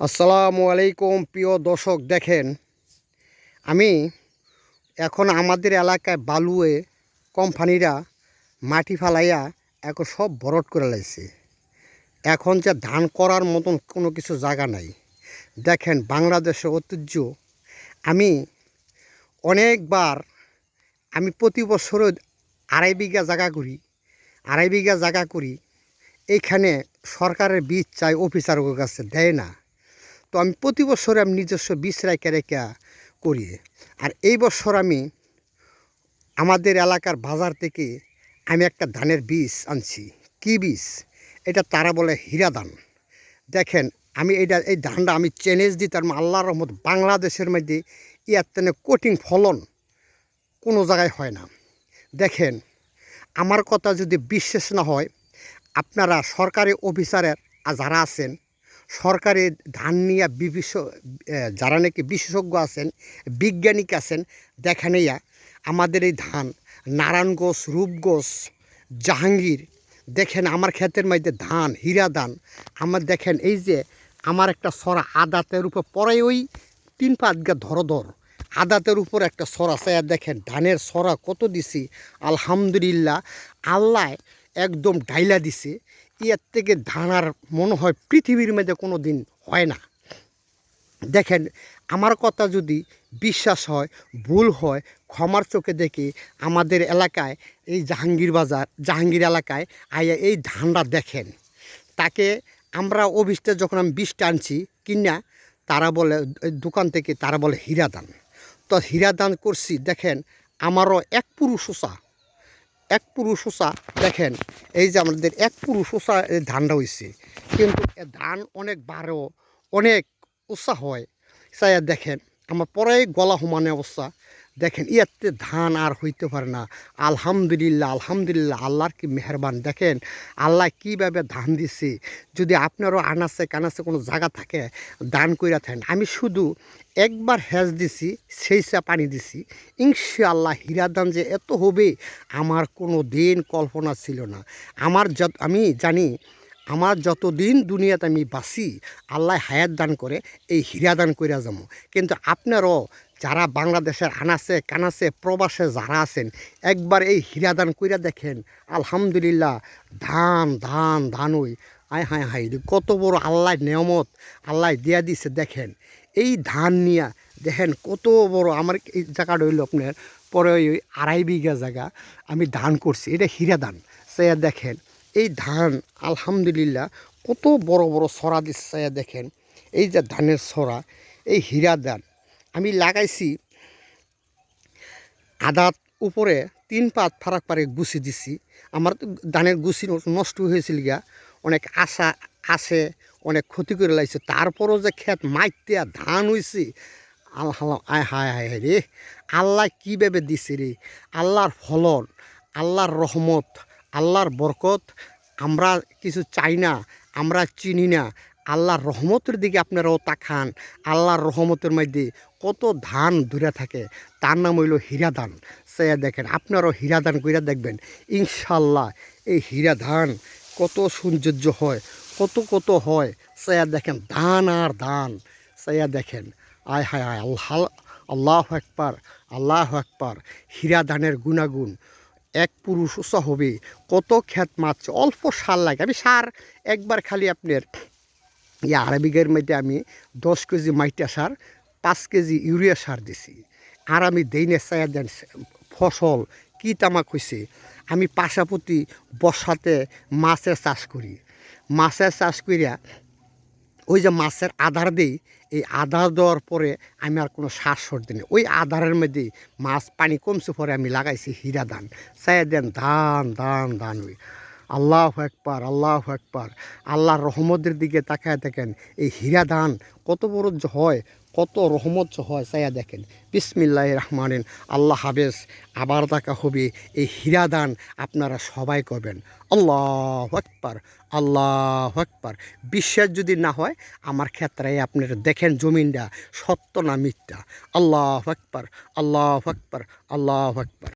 আসসালামু আলাইকুম, প্রিয় দর্শক, দেখেন, আমি এখন আমাদের এলাকায় বালুয়ে কোম্পানিরা মাটি ফালাইয়া এখন সব বরট করে লাইছে। এখন যে ধান করার মতন কোনো কিছু জায়গা নাই। দেখেন, বাংলাদেশের ঐতিহ্য। আমি অনেকবার, আমি প্রতি বছরও আড়াই বিঘা জায়গা করি, আড়াই বিঘা জায়গা করি। এইখানে সরকারের বীজ চাই অফিসারের কাছে দেয় না। তো আমি প্রতি বছর আমি নিজস্ব বীজ রেখে রেখে করি। আর এই বছর আমি আমাদের এলাকার বাজার থেকে আমি একটা ধানের বীজ আনছি। কি বীজ? এটা তারা বলে হীরা ধান। দেখেন, আমি এটা, এই ধানটা আমি চ্যালেঞ্জ দিই, তার আল্লাহর রহমত বাংলাদেশের মধ্যে ইয়ার কঠিন ফলন কোনো জায়গায় হয় না। দেখেন, আমার কথা যদি বিশ্বাস না হয়, আপনারা সরকারি অফিসারের যারা আছেন সরকারি ধান নিয়ে বিবিশ যারা নাকি বিশেষজ্ঞ আছেন, বিজ্ঞানিক আছেন দেখানেইয়া আমাদের এই ধান নারায়ণগঞ্জ রূপগঞ্জ জাহাঙ্গীর, দেখেন আমার ক্ষেতের মধ্যে ধান, হীরা ধান, আমার দেখেন এই যে আমার একটা সরা আদাতের উপর পরে ওই তিন পাঁচ গা ধর ধর, আদাতের উপর একটা সরা চায়া দেখেন ধানের সরা কত দিছি, আলহামদুলিল্লাহ, আল্লাহ একদম ডাইলা দিছে ইয়ার থেকে ধান আর মনে হয় পৃথিবীর মধ্যে কোনো দিন হয় না। দেখেন, আমার কথা যদি বিশ্বাস হয়, ভুল হয়, ক্ষমার চোখে দেখে আমাদের এলাকায়, এই জাহাঙ্গীর বাজার, জাহাঙ্গীর এলাকায় আইয়া এই ধানটা দেখেন। তাকে আমরা অফিসটা যখন আমি বিষটা আনছি কিনা, তারা বলে, দোকান থেকে তারা বলে হীরা দান তো হীরা দান করছি, দেখেন, আমারও এক পুরুষ ওষা এক পুরুষ ওষা দেখেন, এই যে আমাদের এক পুরুষ ওষা ধানটা হয়েছে কিন্তু ধান অনেক বারো, অনেক উৎসাহ হয়। চাইয়া দেখেন, আমার পরে গলা সমানে অবস্থা। দেখেন, ইয়াতে ধান আর হইতে পারে না। আলহামদুলিল্লাহ আলহামদুলিল্লাহ, আল্লাহর কি মেহরবান। দেখেন, আল্লাহ কীভাবে ধান দিছে। যদি আপনারও আনাচে কানাচে কোনো জায়গা থাকে, দান কইরা থাকেন। আমি শুধু একবার হেজ দিছি, সেই চা পানি দিছি। ইনশাআল্লাহ হীরা দান যে এত হবে, আমার কোনো দিন কল্পনা ছিল না। আমার যত, আমি জানি, আমার যতদিন দুনিয়াতে আমি বাঁচি, আল্লাহ হায়াত দান করে, এই হীরা দান কইরা যাব। কিন্তু আপনারও যারা বাংলাদেশের আনাচে, কানাচে, প্রবাসে যারা আছেন, একবার এই হীরা দান কইরা দেখেন, আলহামদুলিল্লাহ ধান ধান ধান ওই। আয়, হায় হায় কত বড় আল্লাহ নিয়ামত, আল্লাহ দিয়া দিছে, দেখেন। এই ধান নিয়া, দেখেন কত বড়, আমার এই জায়গাটা হইল আপনার, পরে ওই আড়াই বিঘা জায়গা আমি ধান করছি, এটা হীরা ধান সে দেখেন, এই ধান, আলহামদুলিল্লাহ, কত বড় বড় সরা দিচ্ছে দেখেন। এই যে ধানের সরা এই হীরা ধান আমি লাগাইছি আদাত উপরে তিন পাত ফারাক পারে গুছি দিছি। আমার ধানের গুছি নষ্ট হয়েছিল গিয়া, অনেক আশা আসে অনেক ক্ষতি করে লাগছে তারপরও যে ক্ষেত মাইতে ধান হয়েছে আল্লাহ, আয় হায় হায় রে। আল্লাহ কীভাবে দিছে রে? আল্লাহর ফলন, আল্লাহর রহমত, আল্লাহর বরকত, আমরা কিছু চাই না, আমরা চিনি না। আল্লাহর রহমতের দিকে আপনারাও তাকান, আল্লাহর রহমতের মধ্যে কত ধান ধরে থাকে, তার নাম হইল হীরা ধান সে দেখেন, আপনারাও হীরা ধান কইরা দেখবেন ইনশাল্লাহ এই হীরা ধান কত সৌন্দর্য হয়, কত কত হয় সে দেখেন ধান আর ধান সে দেখেন, আয় হায় আয় আল্লাহ আল্লাহ একবার আল্লাহ একবার হীরা ধানের গুণাগুণ, এক পুরুষ হবে কত ক্ষেত মাছ অল্প সার লাগে, আমি সার একবার খালি আপনার এই আড়াই বিঘের মধ্যে আমি দশ কেজি মাইটা সার, পাঁচ কেজি ইউরিয়া সার দিছি। আর আমি দেইনে চায়া দেন ফসল, কি তামাক হয়েছে আমি পাশাপতি বর্ষাতে মাছের চাষ করি। মাছের চাষ করিয়া ওই যে মাছের আধার দিই, এই আধার দেওয়ার পরে আমি আর কোনো শ্বাস সর্দি নেই ওই আধারের মধ্যে মাছ পানি কমছে পরে আমি লাগাইছি হীরা ধান। চাই দেন ধান ধান ধান ওই। আল্লাহ একবার আল্লাহ একবার আল্লাহর রহমতের দিকে তাকায় দেখেন, এই হীরা দান কত বড় হয়, কত রহমত হয় চাইয়া দেখেন। বিসমিল্লাহ রহমানিন আল্লাহ হাবেস আবার দেখা হবে এই হীরা দান আপনারা সবাই করবেন। আল্লাহ একবার আল্লাহ একবার বিশ্বাস যদি না হয়, আমার ক্ষেত্রে আপনারা দেখেন জমিনটা সত্য না মিথ্যা। আল্লাহ একবার আল্লাহ একবার আল্লাহ একবার